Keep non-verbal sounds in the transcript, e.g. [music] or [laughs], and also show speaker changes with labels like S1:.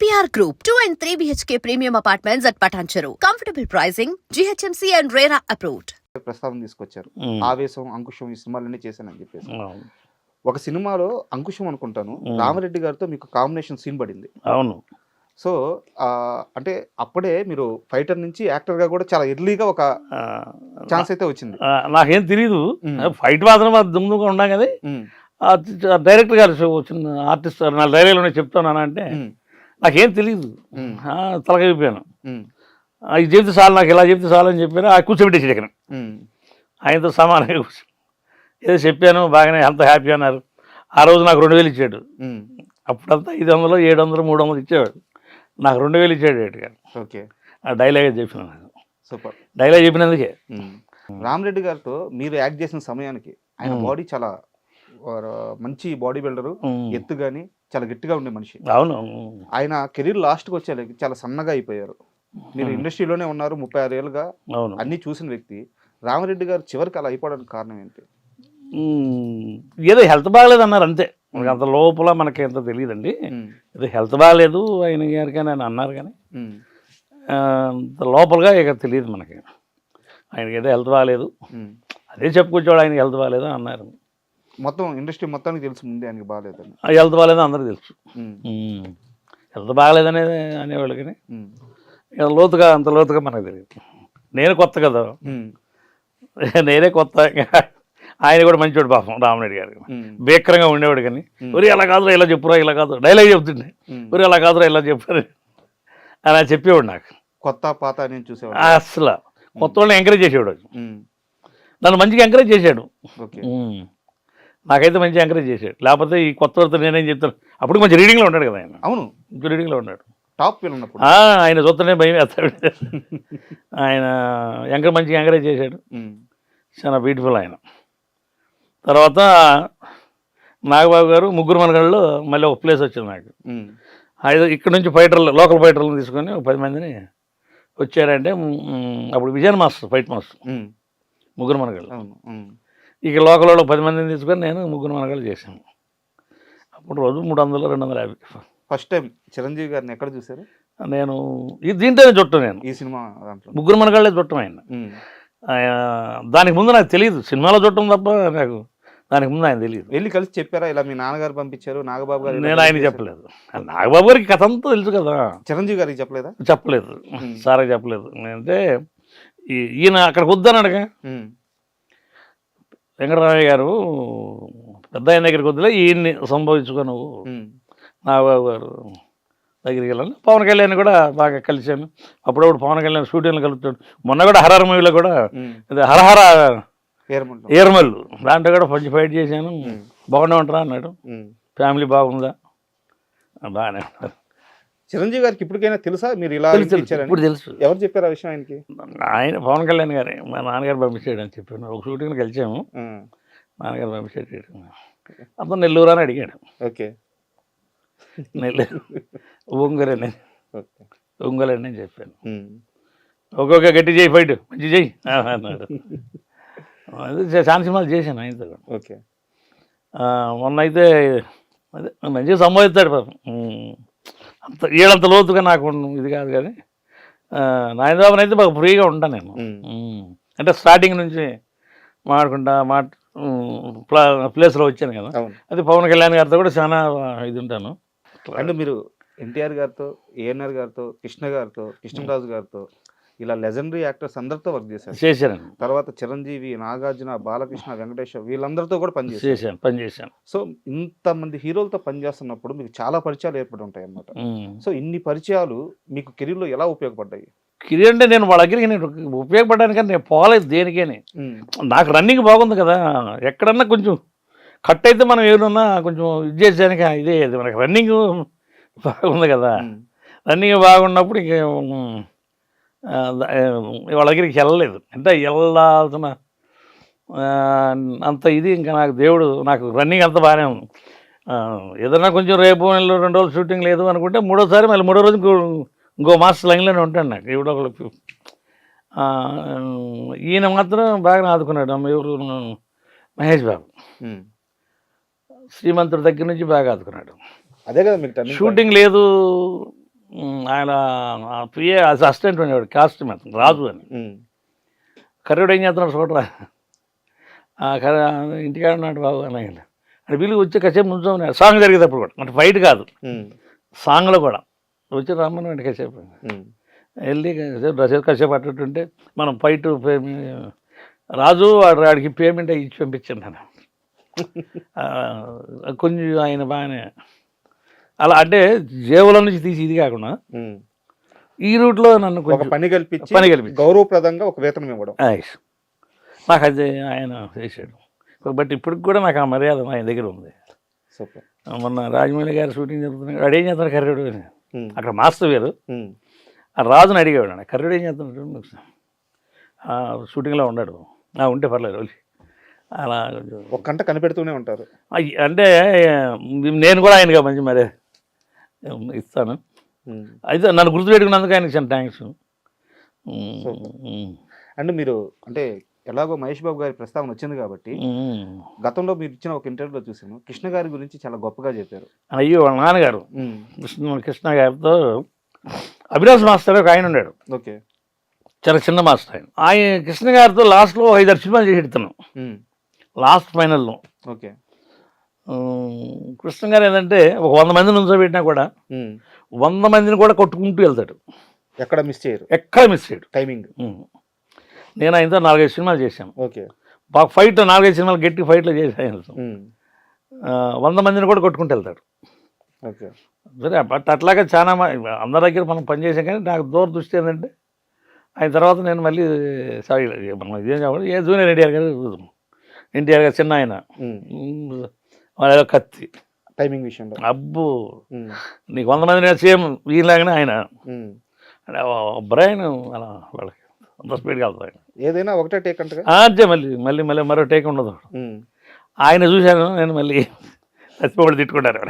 S1: APR Group, 2 and 3 BHK premium apartments at Patancheru. Comfortable pricing, GHMC and RERA approved.
S2: ప్రస్తావన తీసుకొచ్చారు. ఆవేశం అంకుశం ఈ సినిమాలన్నీ చేశానని చెప్పేసి. ఒక సినిమాలో అంకుశం అనుకుంటాను. రామరెడ్డి గారితో మీకు కాంబినేషన్ సీన్ పడింది
S3: అవును
S2: సో అంటే అప్పుడే మీరు ఫైటర్ నుంచి యాక్టర్గా కూడా చాలా ఎర్లీగా ఒక ఛాన్స్ అయితే వచ్చింది
S3: నాకేం తెలియదు. ఫైట్ మాత్రం దుమ్ముగా ఉన్నాం కదా డైరెక్టర్ గారు చిన్న ఆర్టిస్ట్ నా డైరీలోనే చెప్తాను అంటే నాకేం తెలియదు తలకైపోయాను ఇది చెప్తే చాలు నాకు ఇలా చెప్తే చాలు అని చెప్పాను. ఆ కూర్చోబెట్టేసి ఇక్కడ. ఆయనతో సమానంగా కూర్చో ఏదో చెప్పాను బాగానే అంత హ్యాపీ అన్నారు. ఆ రోజు నాకు రెండు వేలు ఇచ్చాడు. అప్పుడంతా ఐదు వందలు ఏడు వందలు మూడు వందలు ఇచ్చేవాడు. నాకు రెండు వేలు ఇచ్చాడు గారు.
S2: ఓకే.
S3: ఆ డైలాగే చెప్పిన
S2: సూపర్.
S3: డైలాగ్ చెప్పినందుకే.
S2: రామరెడ్డి గారితో మీరు యాక్ట్ చేసిన సమయానికి ఆయన. బాడీ చాలా మంచి బాడీ బిల్డరు. ఎత్తు గాని చాలా గట్టిగా ఉండే మనిషి.
S3: అవును.
S2: ఆయన కెరీర్ లాస్ట్కి వచ్చేసరికి చాలా సన్నగా అయిపోయారు. మీరు ఇండస్ట్రీలోనే ఉన్నారు ముప్పై ఆరు ఏళ్ళుగా
S3: అవును.
S2: అన్ని చూసిన వ్యక్తి. రామరెడ్డి గారు చివరికి అలా అయిపోవడానికి కారణం ఏంటి?
S3: ఏదో హెల్త్ బాగలేదు అన్నారు అంతే. మనకి అంత లోపల మనకి ఎంత తెలియదండి. ఏదో హెల్త్ బాగలేదు ఆయన గారు కానీ ఆయన అన్నారు కానీ. అంత లోపలగా ఇక తెలియదు మనకి. ఆయనకి ఏదో హెల్త్ బాగలేదు. అదే చెప్పుకొచ్చేవాడు ఆయనకి హెల్త్ బాగలేదు అని అన్నారు.
S2: మొత్తం ఇండస్ట్రీ మొత్తానికి తెలుసు ముందే ఆయనకి బాగాలేదని.
S3: హెల్త్ బాగలేదు అందరికీ తెలుసు. హెల్త్ బాగలేదు అనేది అనేవాళ్ళు కానీ
S2: ఉమ్,
S3: ఇక లోతుగా అంత లోతుగా మనకు తెలియదు. నేను కొత్త కదా. [laughs] నేనే కొత్త. ఆయన కూడా మంచివాడు పాపం రామరెడ్డి గారు. భీకరంగా ఉండేవాడు కానీ. ఒరి అలా కాదురా ఇలా చెప్పురా ఇలా కాదు డైలాగ్ చెప్తుండే. ఒరి అలా కాదురా ఇలా చెప్పారు అలా చెప్పేవాడు నాకు.
S2: కొత్త పాత నేను చూసేవాడు.
S3: అసలు కొత్త వాళ్ళని ఎంకరేజ్ చేసేవాడు. నన్ను మంచిగా ఎంకరేజ్ చేశాడు. నాకైతే మంచిగా ఎంకరేజ్ చేశాడు. లేకపోతే ఈ కొత్త వాళ్ళతో నేనేం చెప్తాను? అప్పుడు మంచి రీడింగ్లో ఉన్నాడు కదా ఆయన.
S2: అవును.
S3: మంచి రీడింగ్లో ఉన్నాడు.
S2: టాప్ ఫీల్ ఉన్నప్పుడు
S3: ఆయన చూస్తేనే భయం వేస్తాడు. ఆయన ఎంకర్ మంచిగా ఎంకరేజ్ చేశాడు. చాలా బ్యూటిఫుల్ ఆయన. తర్వాత నాగబాబు గారు ముగ్గురు మనగళ్ళు మళ్ళీ ఒక ప్లేస్ వచ్చింది నాకు. ఐదు ఇక్కడ నుంచి ఫైటర్లు లోకల్ ఫైటర్లను తీసుకొని ఒక పది మందిని వచ్చారంటే అప్పుడు విజయన్ మాస్టర్ ఫైట్ మాస్టర్. ముగ్గురు
S2: ఉమ్,
S3: ఇక లోకల్ వాళ్ళు పది మందిని తీసుకొని నేను ముగ్గురు మనగళ్ళు చేశాను. అప్పుడు రోజు మూడు వందలు రెండు వందల యాభై.
S2: ఫస్ట్ టైం చిరంజీవి గారిని ఎక్కడ చూసారు
S3: నేను ఇది దీంట్లోనే చుట్టం నేను.
S2: ఈ సినిమా దాంట్లో.
S3: ముగ్గురు మనగాళ్ళే చుట్టం ఆయన. దానికి ముందు నాకు తెలియదు. సినిమాలో చుట్టం తప్ప నాకు దానికి ముందు ఆయన తెలియదు.
S2: వెళ్ళి కలిసి చెప్పారా? ఇలా మీ నాన్నగారు పంపించారు నాగబాబు గారు
S3: నేను ఆయన
S2: చేశారు.
S3: చెప్పలేదు. నాగబాబు గారికి కథ అంతా తెలుసు కదా.
S2: చిరంజీవి గారికి చెప్పలేదా?
S3: చెప్పలేదు. సారే చెప్పలేదు. అంటే ఈయన అక్కడికి వద్దన్నాడుగా
S2: ఉమ్,
S3: వెంకటరామయ్య గారు పెద్ద ఆయన దగ్గరికి వద్దులే ఈయన్ని సంభవించుకో నువ్వు. నాగబాబు గారు దగ్గరికి వెళ్ళాను పవన్ కళ్యాణ్ కూడా బాగా కలిశాను. అప్పుడప్పుడు పవన్ కళ్యాణ్ షూటింగ్లు కలుపుతాడు. మొన్న కూడా హరహర మూవీలో కూడా హరహర. ఏర్మల్లు. దాంట్లో కూడా కొంచెం ఫైట్ చేశాను. బాగానే ఉంటారా అన్నాడు. ఫ్యామిలీ బాగుందా? బాగానే ఉంటారు
S2: చిరంజీవి గారికి ఇప్పటికైనా తెలుసా? మీరు ఇలా
S3: ఇప్పుడు తెలుసు.
S2: ఎవరు చెప్పారు ఆ విషయం ఆయనకి?
S3: ఆయన పవన్ కళ్యాణ్ గారే. మా నాన్నగారు పంపించాడు అని చెప్పాను. ఒక షూటింగ్ కలిసాము. నాన్నగారు పంపించాడు అతను నెల్లూరు అని అడిగాడు.
S2: ఓకే.
S3: నెల్లూరు. ఒంగోలని
S2: ఓకే.
S3: ఒంగోలని నేను చెప్పాను. ఒక్కొక్క గట్టి చేయి ఫైట్. మంచి చేయి. అన్నాడు. సినిమాలు చేశాను ఆయనతో.
S2: ఓకే.
S3: మొన్న అయితే అదే మంచిగా సంబోధిస్తాడు పాపం. అంత ఏడంత లోతుగా నాకు ఇది కాదు కానీ నాయనబాబుని అయితే బాగా ఫ్రీగా ఉంటాను నేను. అంటే స్టార్టింగ్ నుంచి మాట్లాడుకుంటా మాట ప్లా ప్లేస్లో వచ్చాను కదా. అది పవన్ కళ్యాణ్ గారితో కూడా చాలా ఇది ఉంటాను.
S2: అండ్ మీరు ఎన్టీఆర్ గారితో ఏఎన్ఆర్ గారితో కృష్ణ గారితో కృష్ణరాజు గారితో ఇలా లెజెండరీ యాక్టర్స్ అందరితో వర్క్ చేశారు.
S3: చేశాను
S2: తర్వాత చిరంజీవి నాగార్జున బాలకృష్ణ వెంకటేశ్వర వీళ్ళందరితో కూడా పనిచేశారు
S3: చేశాను పని చేశాను
S2: సో ఇంతమంది హీరోలతో పనిచేస్తున్నప్పుడు మీకు చాలా పరిచయాలు ఏర్పడి ఉంటాయి అన్నమాట. సో ఇన్ని పరిచయాలు మీకు కెరీర్లో ఎలా ఉపయోగపడ్డాయి?
S3: కిరి అంటే నేను వాళ్ళ దగ్గరికి నేను ఉపయోగపడడానికని నేను పోలేదు దేనికేని. నాకు రన్నింగ్ బాగుంది కదా. ఎక్కడన్నా కొంచెం కట్ అయితే మనం ఏమన్నా కొంచెం ఇది చేసానికి ఇదే మనకి రన్నింగ్ బాగుంది కదా. రన్నింగ్ బాగున్నప్పుడు ఇంక వాళ్ళ దగ్గరికి వెళ్ళలేదు. అంటే వెళ్ళాల్సిన అంత ఇది ఇంకా నాకు దేవుడు నాకు రన్నింగ్ అంత బాగానే ఉంది. ఆ, ఏదన్నా కొంచెం రేపు నెలలో రెండు రోజులు షూటింగ్ లేదు అనుకుంటే మూడోసారి మళ్ళీ మూడో రోజు ఇంకో ఇంకో మాస్టర్ లైన్లోనే ఉంటాను నాకు ఎవడో ఒకళ్ళు ఆ, ఈయన మాత్రం బాగా ఆదుకున్నాడు. ఎవరు? మహేష్ బాబు. శ్రీమంతుడి దగ్గర నుంచి బాగా ఆదుకున్నాడు.
S2: అదే కదా మీకు.
S3: షూటింగ్ లేదు. ఆయన పిఏ అసిస్టెంట్ ఉండేవాడు కాస్ట్యూమ్ అతను రాజు అని. కర్రుడు ఏం చేస్తున్నాడు చూడరా కర్ర ఇంటికాడ ఉన్నాడు బాబు అని అంటే వీళ్ళు వచ్చి కాసేపు నుంచోమని సాంగ్ జరిగేటప్పుడు కూడా అంటే ఫైట్ కాదు. సాంగ్లో కూడా. వచ్చి రమ్మని అంటే కాసేపు. వెళ్ళి కాసేపు కాసేపు అట్టుంటే మనం ఫైట్ రాజు వాడు వాడికి పేమెంట్ ఇచ్చి పంపించాను నేను [laughs] కొంచెం ఆయన బాగానే అలా అంటే జేబుల నుంచి తీసి ఇది కాకుండా. ఈ రూట్లో నన్ను
S2: ఒక
S3: కొంచెం
S2: పని కల్పించి
S3: పని కల్పించి.
S2: గౌరవప్రదంగా ఒక వేతనం ఇవ్వడం.
S3: నాకు అది ఆయన చేశాడు. బట్ ఇప్పటికి కూడా నాకు ఆ మర్యాద ఆయన దగ్గర ఉంది.
S2: సూపర్.
S3: మొన్న రాజమౌళి గారి షూటింగ్ జరుగుతున్నాడు వాడు ఏం చేస్తాడు కర్రుడు అక్కడ మాస్టర్ వేరు. ఆ రాజుని అడిగేవాడు ఆయన, కర్రుడు ఏం చేస్తున్నాడు షూటింగ్లో ఉన్నాడు. ఉంటే పర్లేదు అలా
S2: ఒక గంట కనిపెడుతూనే ఉంటారు.
S3: అంటే నేను కూడా ఆయనగా మంచి మరి ఇస్తాను. అయితే నన్ను గుర్తుపెట్టుకున్నందుకు ఆయనకి థ్యాంక్స్
S2: అండ్ మీరు అంటే ఎలాగో మహేష్ బాబు గారి ప్రస్తావన వచ్చింది కాబట్టి గతంలో మీరు ఇచ్చిన ఒక ఇంటర్వ్యూలో చూసాను కృష్ణ గారి గురించి చాలా గొప్పగా చెప్పారు.
S3: అయ్యో వాళ్ళ నాన్నగారు. కృష్ణ కృష్ణ గారితో అభిలాష్ మాస్టర్ ఒక ఆయన ఉన్నాడు.
S2: ఓకే.
S3: చాలా చిన్న మాస్టర్ ఆయన. ఆయన కృష్ణ గారితో లాస్ట్లో ఐదారు సినిమాలు చేసి ఎడుతున్నాం
S2: ఉమ్,
S3: లాస్ట్ ఫైనల్లో.
S2: ఓకే.
S3: కృష్ణ గారు ఏంటంటే ఒక వంద మందిని ఉంచబెట్టినా కూడా వంద మందిని కూడా కొట్టుకుంటూ వెళ్తాడు.
S2: ఎక్కడ మిస్ చేయరు.
S3: ఎక్కడ మిస్ చేయడు.
S2: టైమింగ్.
S3: నేను ఆయనతో నాలుగైదు సినిమాలు చేశాను.
S2: ఓకే.
S3: బాగా ఫైట్ నాలుగైదు సినిమాలు గట్టి ఫైట్లో చేశాను వంద మందిని కూడా కొట్టుకుంటూ వెళ్తాడు.
S2: ఓకే.
S3: సరే బట్ అట్లాగే చాలా అందరి దగ్గర మనం పనిచేసాం కానీ నాకు దూర దృష్టి ఏంటంటే ఆయన తర్వాత నేను మళ్ళీ సారీ మనం ఇదేం చెప్పాలి? ఏ జూనియర్ ఎన్టీఆర్ గారు ఎన్టీఆర్ గారు చిన్న ఆయన. వాళ్ళ కత్తి.
S2: టైమింగ్ విషయంలో.
S3: అబ్బో. నీకు వంద మంది సేమ్ వీళ్ళలాగానే ఆయన. అంటే బ్రెయిన్ అలా వాళ్ళకి అంత స్పీడ్గా వెళ్తారు ఆయన.
S2: ఏదైనా ఒకటే టేక్ అంటగా
S3: ఆ, అంతే మళ్ళీ మళ్ళీ మళ్ళీ మరో టేక్ ఉండదు. ఆయన చూశాను నేను మళ్ళీ చచ్చిపోబడి తిట్టుకుంటారు